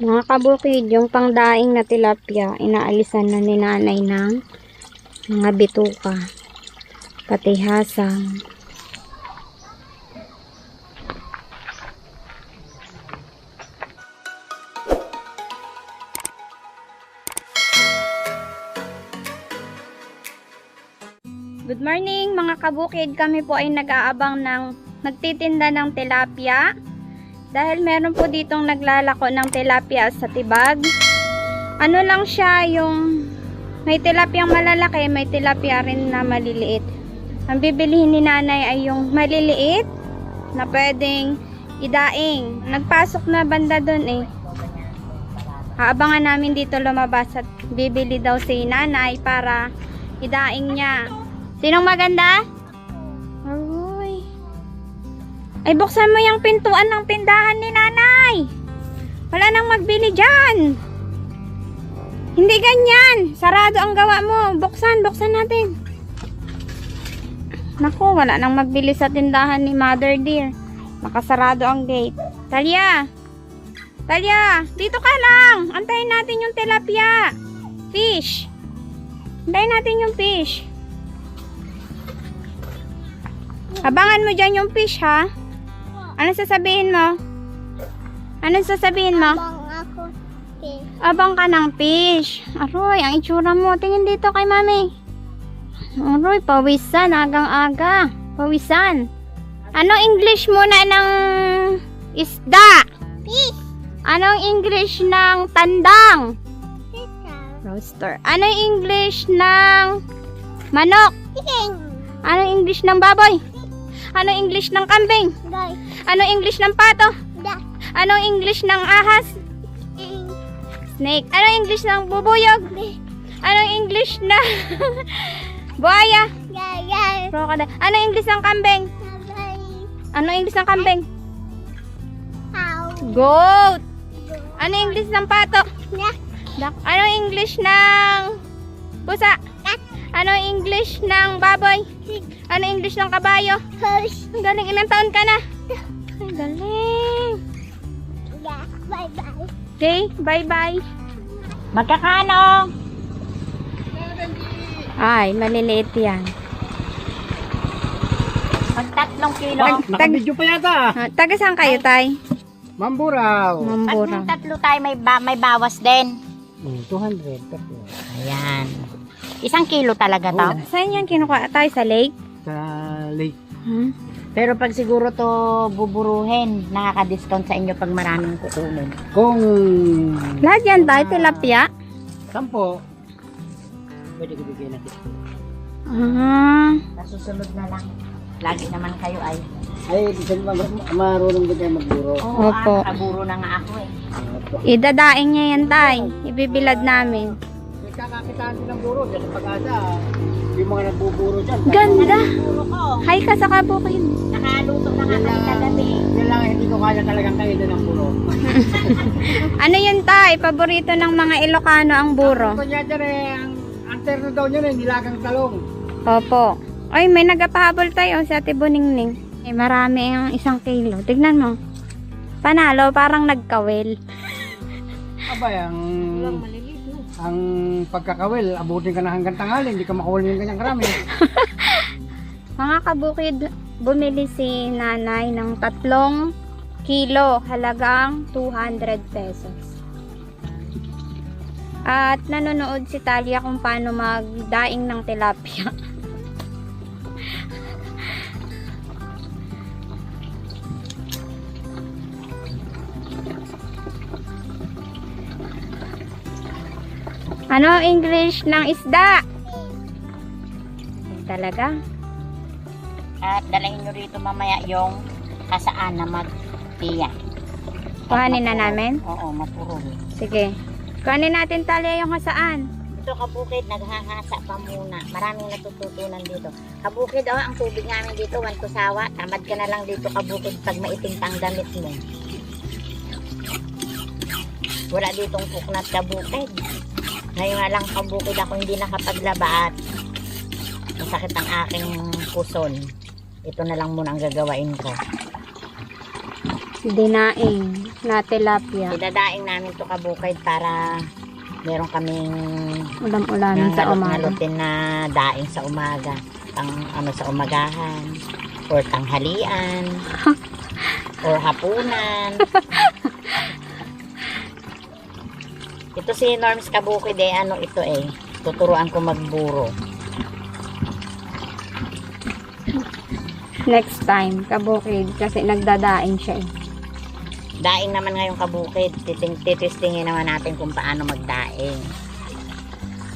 Mga kabukid, yung pangdaing na tilapia, inaalisan na ni nanay ng mga bituka, pati hasang. Good morning mga kabukid. Kami po ay nag-aabang ng nagtitinda ng tilapia. Dahil meron po ditong naglalako ng tilapia sa tibag. Ano lang siya yung may tilapiyang malalaki, may tilapia rin na maliliit. Ang bibilihin ni nanay ay yung maliliit na pwedeng idaing. Nagpasok na banda dun eh. Aabangan namin dito lumabas at bibili daw si nanay para idaing niya. Sinong maganda? Ay, buksan mo yung pintuan ng tindahan ni nanay. Wala nang magbili dyan. Hindi ganyan. Sarado ang gawa mo. Buksan, buksan natin. Naku, wala nang magbili sa tindahan ni Mother Dear. Nakasarado ang gate. Talia! Talia! Dito ka lang! Antayin natin yung tilapia. Fish! Antayin natin yung fish. Abangan mo dyan yung fish, ha? Ano sasabihin mo? Anong sasabihin mo? Abang ako. Okay. Abang ka ng fish. Aroy, ang itsura mo. Tingin dito kay mami. Aroy, pawisan. Agang-aga. Pawisan. Anong English muna ng isda? Fish. Anong English ng tandang? Tita. Roaster. Anong English ng manok? Chicken. Anong English ng baboy? Anong English ng kambing? Guy. Anong English ng pato? Da. Anong English ng ahas? Ing. Snake. Anong English ng bubuyog? Be. Anong English na buhaya? Gay. Gay. Crocodile. Anong English ng kambing? Sabay. Anong English ng kambing? How. Goat. Go. Anong English ng pato? Yak. Duck. Anong English ng pusa? Cat. Anong English ng baboy? Pig. Anong English ng kabayo? Horse. Ang galing. Ilang taon ka na? Ang galing. Yeah. Bye bye. Okay, bye-bye. Magkakano? Ay, maliliit yan. Pag tatlong kilo. Tag- Nakabidyo pa yata. Ah, taga saan kayo, Tay? Mamburaw. Pag Mambura. yung tatlo tayo may, ba- may bawas din. Hmm, 200. tatlo. Ayan. Isang kilo talaga to. Saan yan kinukuha? Tayo sa lake? Sa lake. Hmm? Pero pag siguro to buburuhin, nakaka-discount sa inyo pag maraming kukunin. Kung Lahat yan tayo, tilapia. sampo, pwede ko bigyan natin. Ah, Sa susunod na lang. Lagi naman kayo ay. Ay, bisan ma marunong ba tayo magburo? Oo, Opo. ah, nakaburo na nga ako eh. idadaing niya yan, Tay. Ibibilad namin. May kakakitaan din ng buro dyan sa pag-asa. Yung mga nagbuburo dyan. Ganda! Ko. Hi ka sa kabukid. Nakaluto na nga kayo kagabi. Yan lang hindi ko kaya talagang kainin ng buro. Ano yun, Tay? Paborito ng mga Ilocano ang buro. Ito niya dyan eh, ang alterno daw niya eh, nilagang talong. Opo. Ay, may nagapahabol tayo si Ate Buningning. Eh, marami ang isang kilo. Tignan mo. Panalo, parang nagkawil. Aba, ang... Ang pagkakawil, abutin ka na hanggang tanghali, hindi ka makawal ng ganyang karami. Mga kabukid, bumili si nanay ng tatlong kilo, halagang 200 pesos. At nanonood si Talia kung paano magdaing ng tilapia. ano English ng isda? Talaga? At dalahin nyo rito mamaya yung kasaan na magtiya. Kuhanin na namin? Oo, mapurol. Sige. Kuhanin natin talya yung hasaan. Ito kabukid, naghahasa pa muna. Maraming natututunan dito. Kabukid, oh, ang tubig namin dito, one to sawa. Tamad ka na lang dito kabukid pag maitim pang damit mo. Wala ditong kuknat kabukid. Ngayon nga lang kabukid ako hindi nakapaglaba at masakit ang aking puson. Ito na lang muna ang gagawain ko. Dinaing. na tilapia. Idadaing namin to kabukid para meron kaming Ulam-ulamin sa umaga. ngalutin na daing sa umaga. Pang ano sa umagahan or tanghalian or hapunan. ito si Norms Kabukid eh, ano ito eh. Tuturuan ko magburo. Next time, kabukid. Kasi nagdadaing siya eh. Daing naman ngayong kabukid. Titing, titistingin naman natin kung paano magdaing.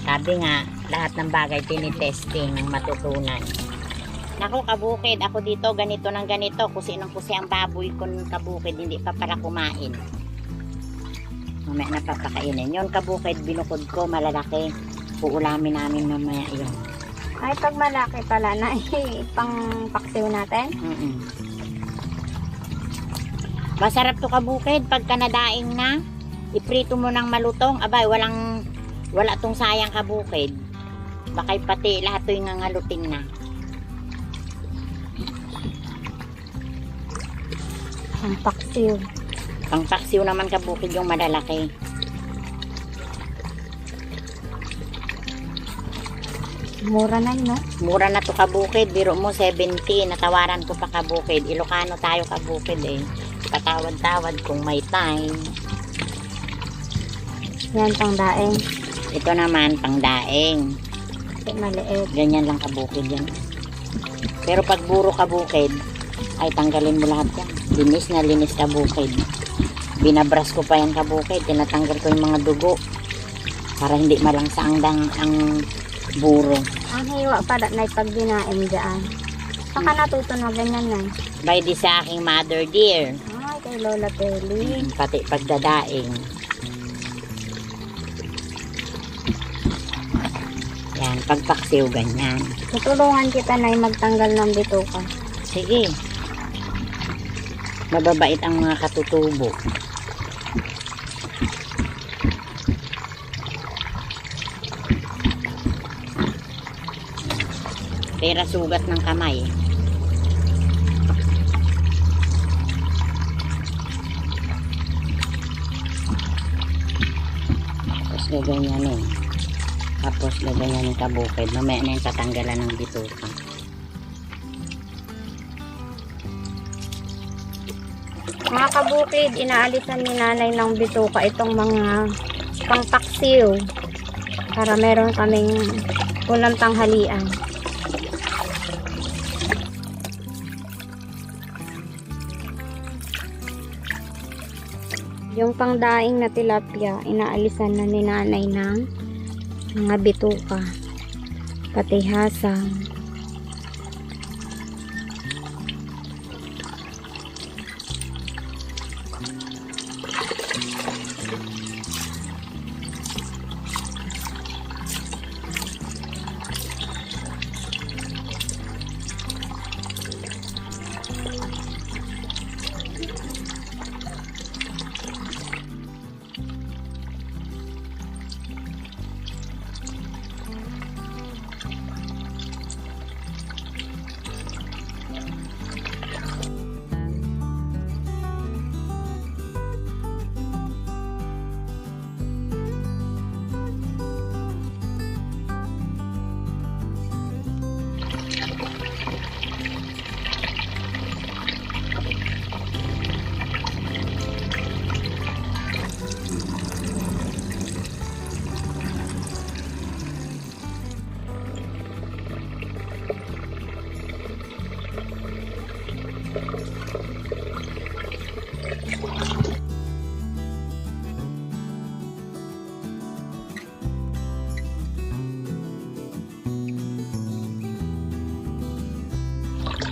Sabi nga, lahat ng bagay tinitesting ng matutunan. Naku, kabukid. Ako dito, ganito ng ganito. Kusi ng kusi ang baboy ko ng kabukid. Hindi pa para kumain. Mamaya napapakainin. Yun, kabukid, binukod ko, malalaki. Uulamin namin mamaya yun. Ay, pag malaki pala na pang paksiw natin. Mm-mm. Masarap to kabukid pagka nadaing na. Iprito mo ng malutong. Abay, walang wala tong sayang kabukid. Bakay pati lahat to yung ngangalutin na. Pang paksiw. Naman kabukid yung malalaki. Mura na yun, no? Mura na to kabukid. Biro mo 70. Natawaran ko pa kabukid. Ilocano tayo kabukid eh. Patawad-tawad kung may time. Yan, pang daing. Ito naman pangdaing. Kasi maliit. Ganyan lang kabukid yan. Pero pag buro kabukid, ay tanggalin mo lahat yan. Linis na linis kabukid. Binabras ko pa yan kabukid. Tinatanggal ko yung mga dugo. Para hindi malangsa ang, dang, ang buro. Ang hiwa pala na pag dinaing dyan. Saka natuto na ganyan na. By di sa aking mother dear. Ay, kay Lola Telly. Mm, Pati pagdadaing. Yan, pagpaksiw ganyan. Tutulungan kita na magtanggal ng bituka. Sige. Mababait ang mga katutubo. Pera sugat ng kamay. Tapos gaganyanin. Tapos gaganyanin kabukid. Mamaya na yung tatanggalan ng bituka. Mga kabukid, inaalisan ni nanay ng bituka itong mga pangpaksiw para meron kaming ulam tanghalian. Yung pangdaing na tilapia, inaalisan na ni nanay ng mga bituka, pati hasang.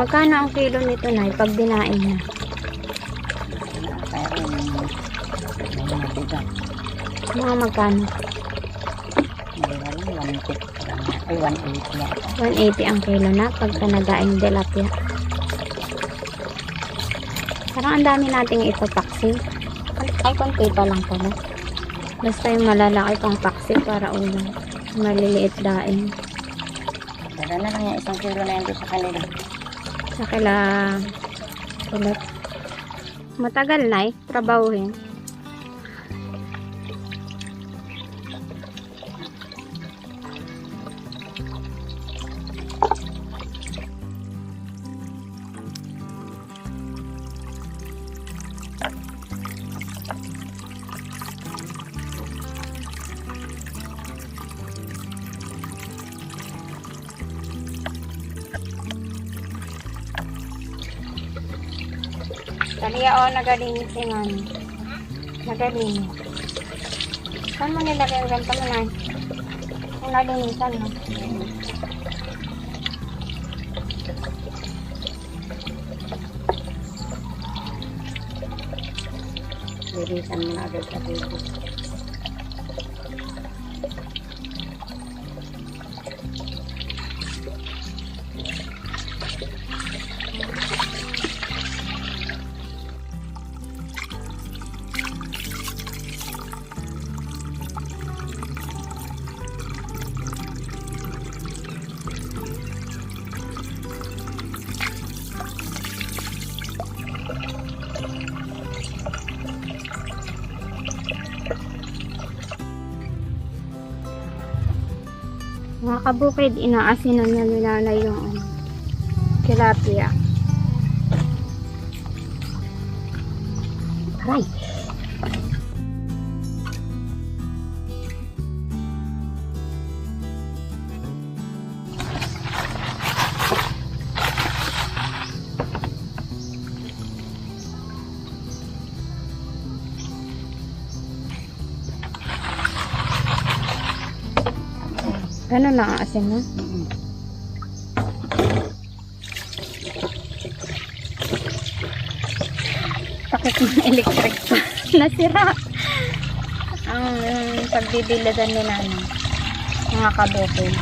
Magkano ang kilo nito na pag dinain na? Mga magkano? May 150 ay 180 yata. 180 ang kilo na pagka nadaing tilapia. Parang ang dami nating ipapaksi. Ay, konti pa lang pala. Basta yung malalaki pang paksi para ulam. Maliliit daing. Dala na lang yung isang kilo na doon sa kanila. Sa kila ulit. Matagal na eh, trabahuhin. Dali ako nagalinis yung ano. Nagalinis. Saan mo nilagay ang ganito mo na? Kung nalinisan mo. Lilisan mo na agad sa tubig. Mga kabukid, inaasinan na ni nanay yung ano, tilapia. Aray! Ganun na asin? Mm-mm. Takot ng electric pa. Nasira. Ang pagbibilidan nila ano, mga kabukid.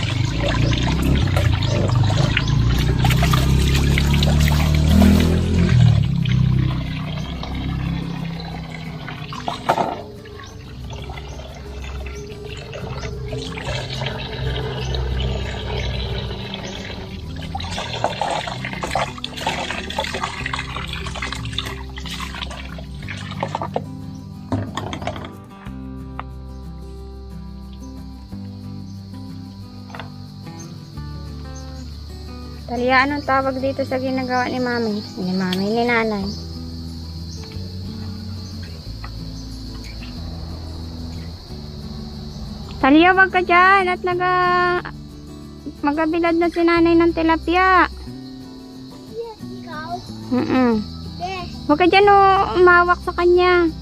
Talia, anong tawag dito sa ginagawa ni mami? Ni mami, ni nanay. Talia, wag ka dyan at naga... Magabilad na si nanay ng tilapia. Yes, ikaw. Mm-mm. Yes. Huwag ka dyan oh, umawak sa kanya.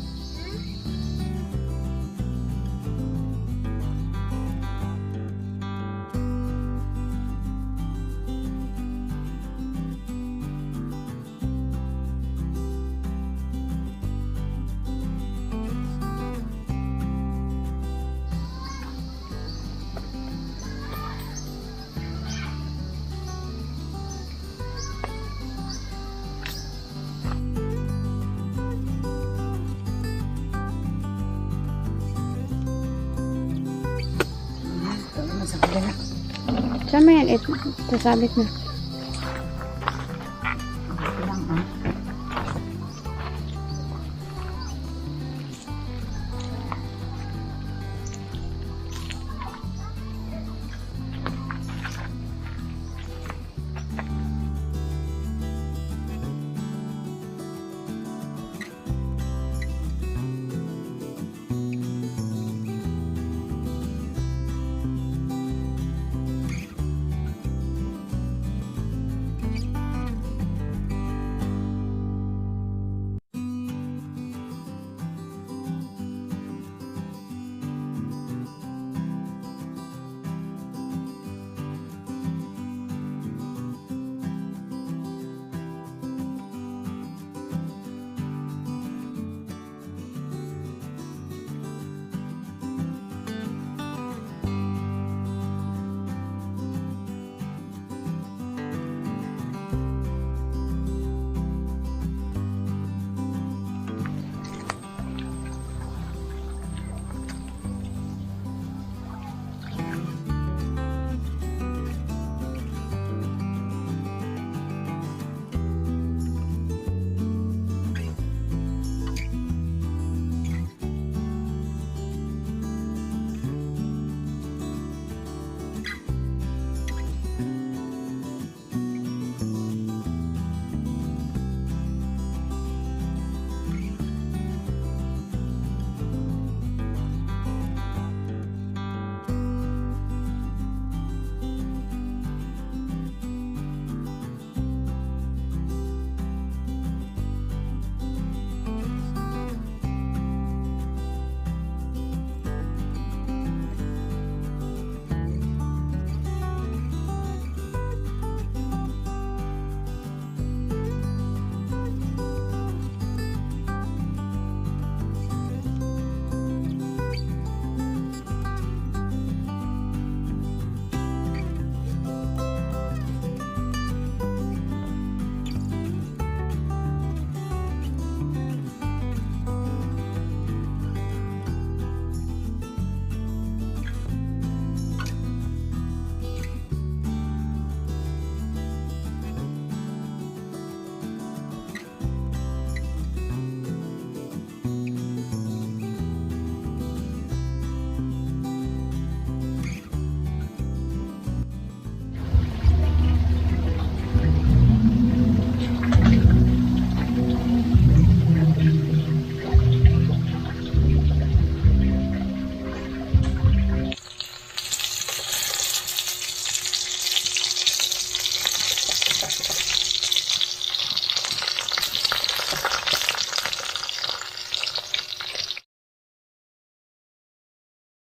Saan mo yan? Ito, sasabit na.